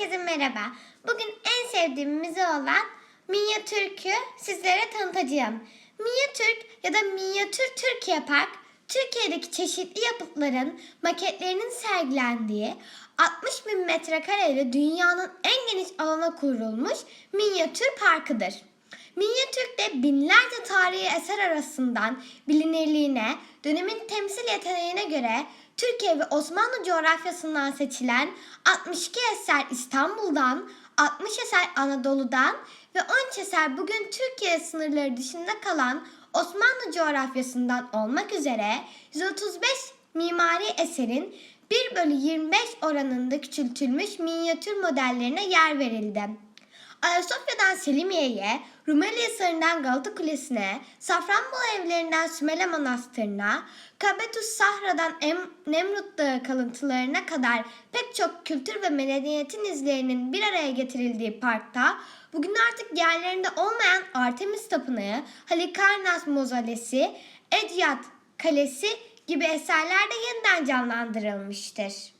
Herkese merhaba. Bugün en sevdiğim müze olan Minyatürk'ü sizlere tanıtacağım. Minyatürk ya da Minyatür Türkiye Park, Türkiye'deki çeşitli yapıtların maketlerinin sergilendiği 60 bin metrekareli dünyanın en geniş alana kurulmuş minyatür parkıdır. Minyatürk'te binlerce tarihi eser arasından bilinirliğine, dönemin temsil yeteneğine göre Türkiye ve Osmanlı coğrafyasından seçilen 62 eser İstanbul'dan, 60 eser Anadolu'dan ve 13 eser bugün Türkiye sınırları dışında kalan Osmanlı coğrafyasından olmak üzere 135 mimari eserin 1 bölü 25 oranında küçültülmüş minyatür modellerine yer verildi. Ayasofya'dan Selimiye'ye, Rumeli Hisarı'ndan Galata Kulesi'ne, Safranbolu evlerinden Sümele Manastırı'na, Kabetus Sahra'dan Em- Nemrut Dağı kalıntılarına kadar pek çok kültür ve medeniyetin izlerinin bir araya getirildiği parkta bugün artık yerlerinde olmayan Artemis Tapınağı, Halikarnas Mozolesi, Edyat Kalesi gibi eserler de yeniden canlandırılmıştır.